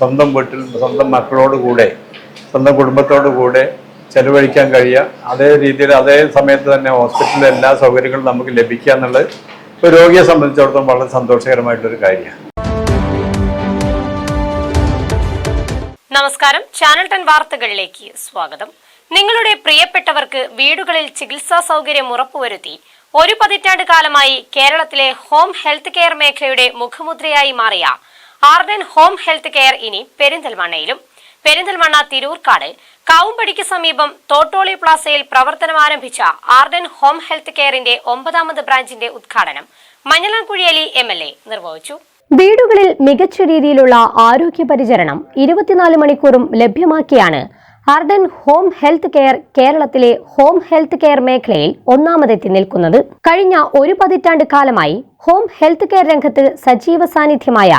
സ്വന്തം വീട്ടിൽ സ്വന്തം മക്കളോട് കൂടെ സ്വന്തം കുടുംബത്തോട് കൂടെ ചെലവഴിക്കാൻ കഴിയുക. അതേ രീതിയിൽ അതേ സമയത്ത് തന്നെ ഹോസ്പിറ്റലിലെ എല്ലാ സൗകര്യങ്ങളും നമുക്ക് ലഭിക്കുക എന്നുള്ളത് ഒരു രോഗിയെ സംബന്ധിച്ചിടത്തോളം വളരെ സന്തോഷകരമായിട്ടൊരു കാര്യമാണ്. നമസ്കാരം. ചാനൽ ടെൻ വാർത്തകളിലേക്ക് സ്വാഗതം. നിങ്ങളുടെ പ്രിയപ്പെട്ടവർക്ക് വീടുകളിൽ ചികിത്സാ സൗകര്യം ഉറപ്പുവരുത്തി ഒരു പതിറ്റാണ്ട് കാലമായി കേരളത്തിലെ ഹോം ഹെൽത്ത് കെയർ മേഖലയുടെ മുഖമുദ്രയായി മാറിയ ആർഡൻ ഹോം ഹെൽത്ത് കെയർ ഇനി പെരിന്തൽമണ്ണയിലും. പെരിന്തൽമണ്ണ തിരൂർക്കാട് കാവുംപടിക്ക് സമീപം തോട്ടോളി പ്ലാസയിൽ പ്രവർത്തനം ആരംഭിച്ച ആർഡൻ ഹോം ഹെൽത്ത് കെയറിന്റെ ഒമ്പതാമത് ബ്രാഞ്ചിന്റെ ഉദ്ഘാടനം മഞ്ഞളാംകുഴിയലി എം എൽ എ നിർവഹിച്ചു. വീടുകളിൽ മികച്ച രീതിയിലുള്ള ആരോഗ്യ പരിചരണം ഇരുപത്തിനാല് മണിക്കൂറും ലഭ്യമാക്കിയാണ് ആർഡൻ ഹോം ഹെൽത്ത് കെയർ കേരളത്തിലെ ഹോം ഹെൽത്ത് കെയർ മേഖലയിൽ ഒന്നാമതെത്തി നിൽക്കുന്നത്. കഴിഞ്ഞ ഒരു പതിറ്റാണ്ട് കാലമായി ഹോം ഹെൽത്ത് കെയർ രംഗത്ത് സജീവ സാന്നിധ്യമായ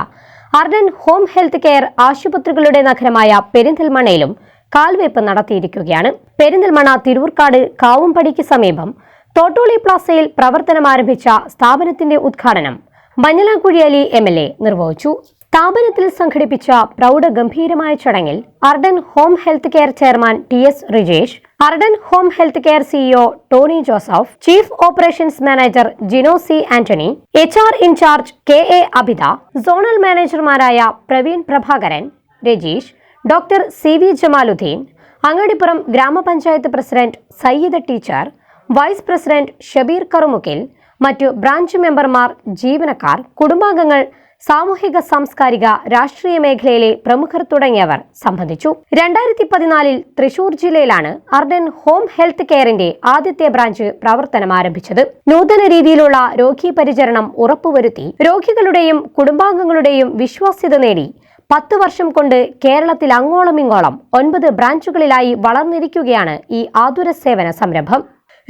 അർഡൻ ഹോം ഹെൽത്ത് കെയർ ആശുപത്രികളുടെ നഗരമായ പെരിന്തൽമണ്ണയിലും കാൽവയ്പ് നടത്തിയിരിക്കുകയാണ്. പെരിന്തൽമണ തിരൂർക്കാട് കാവുംപടിക്ക് സമീപം തോട്ടോളി പ്ലാസയിൽ പ്രവർത്തനം ആരംഭിച്ച സ്ഥാപനത്തിന്റെ ഉദ്ഘാടനം മഞ്ഞളാംകുഴിയലി എം എൽ എ നിർവഹിച്ചു. സ്ഥാപനത്തിൽ സംഘടിപ്പിച്ച പ്രൗഢഗംഭീരമായ ചടങ്ങിൽ Arden home health care chairman T S Rijesh Arden home health care CEO Tony Joseph chief operations manager Jino C Antony H R incharge K A Abitha zonal മാനേജർമാരായ Praveen Prabhakaran Rajeesh doctor C V Jamaluddin Angadippuram ഗ്രാമപഞ്ചായത്ത് president Sayyid teacher vice president Shabeer കറുമുക്കിൽ മറ്റു branch മെമ്പർമാർ ജീവനക്കാർ കുടുംബാംഗങ്ങൾ സാമൂഹിക സാംസ്കാരിക രാഷ്ട്രീയ മേഖലയിലെ പ്രമുഖർ തുടങ്ങിയവർ സംബന്ധിച്ചു. രണ്ടായിരത്തി പതിനാലിൽ തൃശൂർ ജില്ലയിലാണ് അർഡൻ ഹോം ഹെൽത്ത് കെയറിന്റെ ആദ്യത്തെ ബ്രാഞ്ച് പ്രവർത്തനം ആരംഭിച്ചത്. നൂതന രീതിയിലുള്ള രോഗി പരിചരണം ഉറപ്പുവരുത്തി രോഗികളുടെയും കുടുംബാംഗങ്ങളുടെയും വിശ്വാസ്യത നേടി. പത്ത് വർഷം കൊണ്ട് കേരളത്തിൽ അങ്ങോളം ഇങ്ങോളം ഒൻപത് ബ്രാഞ്ചുകളിലായി വളർന്നിരിക്കുകയാണ് ഈ ആതുര സേവന സംരംഭം.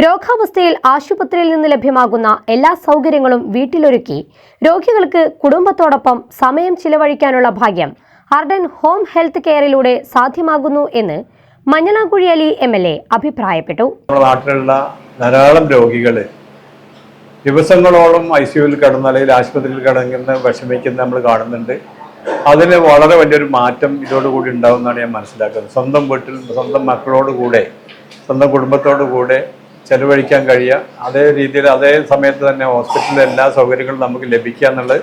രോഗാവസ്ഥയിൽ ആശുപത്രിയിൽ നിന്ന് ലഭ്യമാകുന്ന എല്ലാ സൗകര്യങ്ങളും വീട്ടിലൊരുക്കി രോഗികൾക്ക് കുടുംബത്തോടൊപ്പം സമയം ചിലവഴിക്കാനുള്ള ഭാഗ്യം അർഡൻ ഹോം ഹെൽത്ത് കെയറിലൂടെ സാധ്യമാകുന്നു എന്ന് Manjalamkuzhi Ali M L A അഭിപ്രായപ്പെട്ടു. നാട്ടിലുള്ള ധാരാളം രോഗികൾ ദിവസങ്ങളോളം ഐ സിയുവിൽ കിടന്ന് അല്ലെങ്കിൽ ആശുപത്രിയിൽ കിടങ്ങുന്ന വിഷമിക്കുന്ന നമ്മൾ കാണുന്നുണ്ട്. അതിന് വളരെ വലിയൊരു മാറ്റം ഇതോടുകൂടി ഉണ്ടാവുമെന്നാണ് ഞാൻ മനസ്സിലാക്കുന്നത്. സ്വന്തം വീട്ടിൽ സ്വന്തം മക്കളോട് കൂടെ സ്വന്തം കുടുംബത്തോടു കൂടെ ചെലവഴിക്കാൻ കഴിയുക. അതേ രീതിയിൽ അതേ സമയത്ത് തന്നെ ഹോസ്പിറ്റലിലെ എല്ലാ സൗകര്യങ്ങളും നമുക്ക് ലഭിക്കുക എന്നുള്ളത്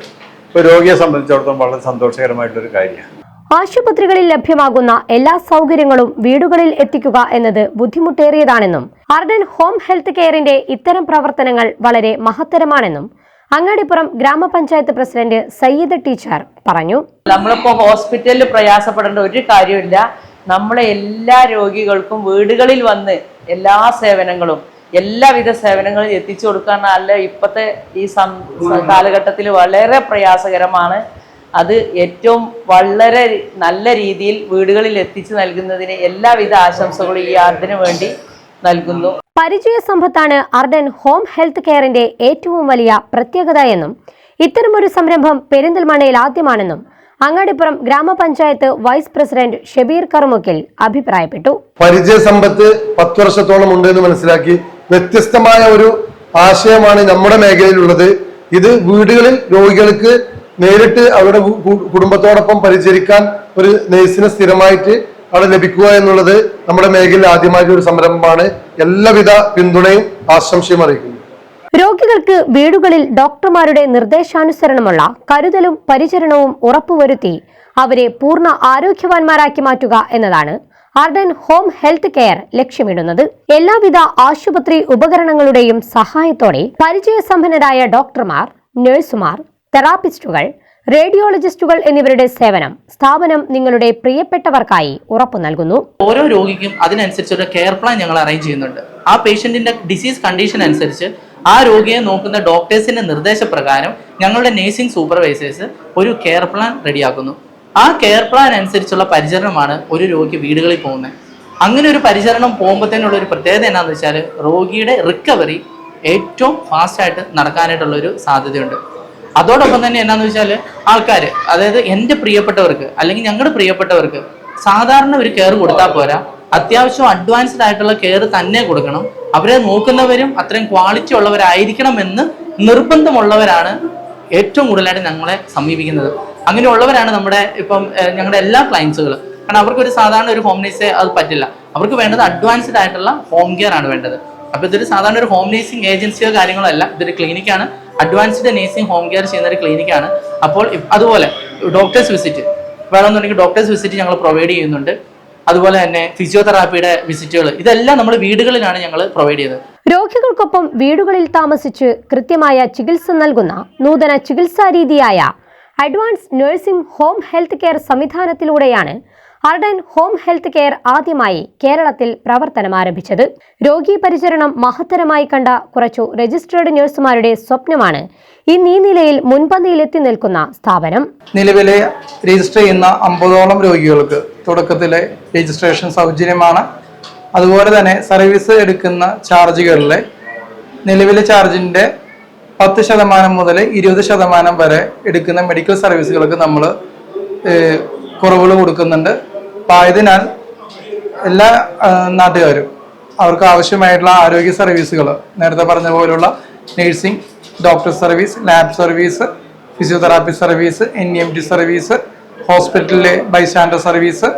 ഒരു രോഗിയെ സംബന്ധിച്ചിടത്തോളം വളരെ സന്തോഷകരമായിട്ടൊരു കാര്യമാണ്. ആശുപത്രികളിൽ ലഭ്യമാകുന്ന എല്ലാ സൗകര്യങ്ങളും വീടുകളിൽ എത്തിക്കുക എന്നത് ബുദ്ധിമുട്ടേറിയതാണെന്നും അർഡൻ ഹോം ഹെൽത്ത് കെയറിന്റെ ഇത്തരം പ്രവർത്തനങ്ങൾ വളരെ മഹത്തരമാണെന്നും അങ്ങാടിപ്പുറം ഗ്രാമപഞ്ചായത്ത് പ്രസിഡന്റ് സയ്യിദ് ടീച്ചർ പറഞ്ഞു. നമ്മളിപ്പോ ഹോസ്പിറ്റലിൽ പ്രയാസപ്പെടേണ്ട ഒരു കാര്യമില്ല. നമ്മളെ എല്ലാ രോഗികൾക്കും വീടുകളിൽ വന്ന് എല്ലാ സേവനങ്ങളും എല്ലാവിധ സേവനങ്ങളും എത്തിച്ചു കൊടുക്കാൻ നല്ല ഇപ്പോഴത്തെ ഈ സം കാലഘട്ടത്തിൽ വളരെ പ്രയാസകരമാണ്. അത് ഏറ്റവും വളരെ നല്ല രീതിയിൽ വീടുകളിൽ എത്തിച്ചു നൽകുന്നതിന് എല്ലാവിധ ആശംസകളും ഈ ആർഡിന് വേണ്ടി നൽകുന്നു. പരിചയ സമ്പത്താണ് അർഡൻ ഹോം ഹെൽത്ത് കെയറിന്റെ ഏറ്റവും വലിയ പ്രത്യേകത എന്നും ഇത്തരമൊരു സംരംഭം പെരിന്തൽമണ്ണയിൽ ആദ്യമാണെന്നും അങ്ങാടിപ്പുറം ഗ്രാമപഞ്ചായത്ത് വൈസ് പ്രസിഡന്റ് ഷബീർ കറുമുക്കിൽ അഭിപ്രായപ്പെട്ടു. പരിചയ സമ്പത്ത് പത്ത് വർഷത്തോളം ഉണ്ട് എന്ന് മനസ്സിലാക്കി വ്യത്യസ്തമായ ഒരു ആശയമാണ് നമ്മുടെ മേഖലയിലുള്ളത്. ഇത് വീടുകളിൽ രോഗികൾക്ക് നേരിട്ട് അവരുടെ കുടുംബത്തോടൊപ്പം പരിചരിക്കാൻ ഒരു നഴ്സിനെ സ്ഥിരമായിട്ട് അവിടെ ലഭിക്കുക എന്നുള്ളത് നമ്മുടെ മേഖലയിൽ ആദ്യമായിട്ട് ഒരു സംരംഭമാണ്. എല്ലാവിധ പിന്തുണയും ആശംസയും അറിയിക്കുന്നു. രോഗികൾക്ക് വീടുകളിൽ ഡോക്ടർമാരുടെ നിർദ്ദേശാനുസരണമുള്ള കരുതലും പരിചരണവും ഉറപ്പുവരുത്തി അവരെ പൂർണ ആരോഗ്യവാന്മാരാക്കി മാറ്റുക എന്നതാണ് അർഡൻ ഹോം ഹെൽത്ത് കെയർ ലക്ഷ്യമിടുന്നത്. എല്ലാവിധ ആശുപത്രി ഉപകരണങ്ങളുടെയും സഹായത്തോടെ പരിചയസമ്പന്നരായ ഡോക്ടർമാർ നഴ്സുമാർ തെറാപ്പിസ്റ്റുകൾ റേഡിയോളജിസ്റ്റുകൾ എന്നിവരുടെ സേവനം സ്ഥാപനം നിങ്ങളുടെ പ്രിയപ്പെട്ടവർക്കായി ഉറപ്പു നൽകുന്നു. ഓരോ രോഗിക്കും അതിനനുസരിച്ചൊരു കെയർ പ്ലാൻ ഞങ്ങൾ അറേഞ്ച് ചെയ്യുന്നുണ്ട്. ആ പേഷ്യന്റിന്റെ ഡിസീസ് കണ്ടീഷൻ അനുസരിച്ച് ആ രോഗിയെ നോക്കുന്ന ഡോക്ടേഴ്സിന്റെ നിർദ്ദേശപ്രകാരം ഞങ്ങളുടെ നേഴ്സിംഗ് സൂപ്പർവൈസേഴ്സ് ഒരു കെയർ പ്ലാൻ റെഡിയാക്കുന്നു. ആ കെയർ പ്ലാൻ അനുസരിച്ചുള്ള പരിചരണമാണ് ഒരു രോഗി വീടുകളിൽ പോകുന്നത് അങ്ങനെ ഒരു പരിചരണം പോകുമ്പോഴത്തേനുള്ള ഒരു പ്രത്യേകത എന്താണെന്ന് വെച്ചാൽ രോഗിയുടെ റിക്കവറി ഏറ്റവും ഫാസ്റ്റായിട്ട് നടക്കാനായിട്ടുള്ള ഒരു സാധ്യതയുണ്ട്. അതോടൊപ്പം തന്നെ എന്നാന്ന് വെച്ചാൽ ആൾക്കാർ അതായത് എന്റെ പ്രിയപ്പെട്ടവർക്ക് അല്ലെങ്കിൽ ഞങ്ങളുടെ പ്രിയപ്പെട്ടവർക്ക് സാധാരണ ഒരു കെയർ കൊടുത്താൽ പോരാ. അത്യാവശ്യം അഡ്വാൻസ്ഡ് ആയിട്ടുള്ള കെയർ തന്നെ കൊടുക്കണം. അവരെ നോക്കുന്നവരും അത്രയും ക്വാളിറ്റി ഉള്ളവരായിരിക്കണം എന്ന് നിർബന്ധമുള്ളവരാണ് ഏറ്റവും കൂടുതലായിട്ട് ഞങ്ങളെ സമീപിക്കുന്നത്. അങ്ങനെയുള്ളവരാണ് നമ്മുടെ ഇപ്പം ഞങ്ങളുടെ എല്ലാ ക്ലയൻസുകളും കാരണം അവർക്ക് ഒരു സാധാരണ ഒരു ഹോം നേഴ്സേ അത് പറ്റില്ല. അവർക്ക് വേണ്ടത് അഡ്വാൻസ്ഡ് ആയിട്ടുള്ള ഹോം കെയർ ആണ് വേണ്ടത്. അപ്പോൾ ഇതൊരു സാധാരണ ഒരു ഹോം നേഴ്സിംഗ് ഏജൻസിയോ കാര്യങ്ങളോ അല്ല. ഇതൊരു ക്ലിനിക്കാണ് അഡ്വാൻസ്ഡ് നേഴ്സിംഗ് ഹോം കെയർ ചെയ്യുന്ന ഒരു ക്ലിനിക്കാണ് അപ്പോൾ അതുപോലെ ഡോക്ടേഴ്സ് വിസിറ്റ് വേണമെന്നുണ്ടെങ്കിൽ ഡോക്ടേഴ്സ് വിസിറ്റ് ഞങ്ങൾ പ്രൊവൈഡ് ചെയ്യുന്നുണ്ട്. അതുപോലെ തന്നെ ഫിസിയോതെറാപ്പിയുടെ വിസിറ്റുകൾ ഇതെല്ലാം നമ്മൾ വീടുകളിലാണ് ഞങ്ങൾ പ്രൊവൈഡ് ചെയ്തത്. രോഗികൾക്കൊപ്പം വീടുകളിൽ താമസിച്ച് കൃത്യമായ ചികിത്സ നൽകുന്ന നൂതന ചികിത്സാ രീതിയായ advance nursing home health care സംവിധാനത്തിലൂടെയാണ് Arden home health care ആദ്യമായി കേരളത്തിൽ പ്രവർത്തനം ആരംഭിച്ചത്. രോഗി പരിചരണം മഹത്തരമായി കണ്ട കുറച്ചു രജിസ്റ്റേർഡ് നഴ്സുമാരുടെ സ്വപ്നമാണ് ഇന്ന് ഈ നിലയിൽ മുൻപന്തിയിലെത്തി നിൽക്കുന്ന സ്ഥാപനം. നിലവിലെ രജിസ്റ്റർ ചെയ്യുന്ന അമ്പതോളം രോഗികൾക്ക് തുടക്കത്തിലെ രജിസ്ട്രേഷൻ സൗജന്യമാണ്. അതുപോലെ തന്നെ സർവീസ് എടുക്കുന്ന ചാർജുകളിലെ നിലവിലെ ചാർജിന്റെ പത്ത് ശതമാനം മുതൽ ഇരുപത് ശതമാനം വരെ എടുക്കുന്ന മെഡിക്കൽ സർവീസുകൾക്ക് നമ്മൾ കുറവുകൾ കൊടുക്കുന്നുണ്ട്. അപ്പോൾ ആയതിനാൽ എല്ലാ നാട്ടുകാരും അവർക്ക് ആവശ്യമായിട്ടുള്ള ആരോഗ്യ സർവീസുകൾ നേരത്തെ പറഞ്ഞ പോലുള്ള nursing doctor service lab service physiotherapy service N M T service ഹോസ്പിറ്റലിലെ ബൈസ്റ്റാൻഡർ സർവീസ്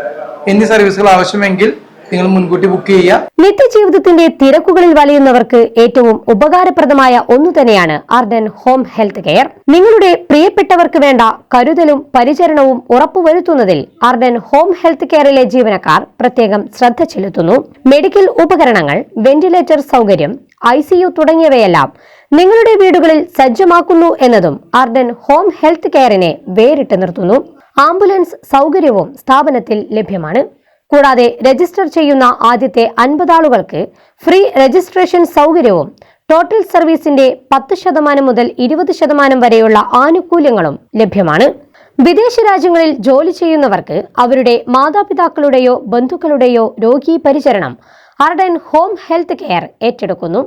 എന്നീ സർവീസുകൾ ആവശ്യമെങ്കിൽ നിങ്ങൾ മുൻകൂട്ടി ബുക്ക് ചെയ്യുക. നിത്യജീവിതത്തിന്റെ തിരക്കുകളിൽ വലയുന്നവർക്ക് ഏറ്റവും ഉപകാരപ്രദമായ ഒന്നു തന്നെയാണ് അർഡൻ ഹോം ഹെൽത്ത് കെയർ. നിങ്ങളുടെ പ്രിയപ്പെട്ടവർക്ക് വേണ്ട കരുതലും പരിചരണവും ഉറപ്പുവരുത്തുന്നതിൽ അർഡൻ ഹോം ഹെൽത്ത് കെയറിലെ ജീവനക്കാർ പ്രത്യേകം ശ്രദ്ധ ചെലുത്തുന്നു. മെഡിക്കൽ ഉപകരണങ്ങൾ വെന്റിലേറ്റർ സൗകര്യം ഐ തുടങ്ങിയവയെല്ലാം നിങ്ങളുടെ വീടുകളിൽ സജ്ജമാക്കുന്നു എന്നതും അർഡൻ ഹോം ഹെൽത്ത് കെയറിനെ വേറിട്ട് നിർത്തുന്നു. ആംബുലൻസ് സൗകര്യവും സ്ഥാപനത്തിൽ ലഭ്യമാണ്. കൂടാതെ രജിസ്റ്റർ ചെയ്യുന്ന ആദ്യത്തെ അൻപത് ആളുകൾക്ക് ഫ്രീ രജിസ്ട്രേഷൻ സൗകര്യവും ടോട്ടൽ സർവീസിന്റെ പത്ത് ശതമാനം മുതൽ ഇരുപത് ശതമാനം വരെയുള്ള ആനുകൂല്യങ്ങളും ലഭ്യമാണ്. വിദേശ രാജ്യങ്ങളിൽ ജോലി ചെയ്യുന്നവർക്ക് അവരുടെ മാതാപിതാക്കളുടെയോ ബന്ധുക്കളുടെയോ രോഗീ പരിചരണം അർഡൻ ഹോം ഹെൽത്ത് കെയർ ഏറ്റെടുക്കുന്നു.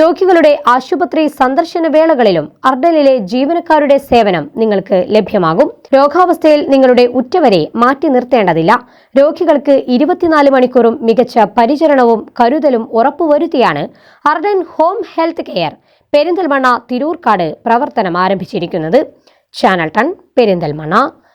രോഗികളുടെ ആശുപത്രി സന്ദർശന വേളകളിലും അർഡനിലെ ജീവനക്കാരുടെ സേവനം നിങ്ങൾക്ക് ലഭ്യമാകും. രോഗാവസ്ഥയിൽ നിങ്ങളുടെ ഉറ്റവരെ മാറ്റി നിർത്തേണ്ടതില്ല. രോഗികൾക്ക് ഇരുപത്തിനാല് മണിക്കൂറും മികച്ച പരിചരണവും കരുതലും ഉറപ്പുവരുത്തിയാണ് Arden home health care. Perinthalmanna Thirurkad പ്രവർത്തനം ആരംഭിച്ചിരിക്കുന്നത്. ചാനൽ ടൺ പെരിന്തൽമണ്ണ.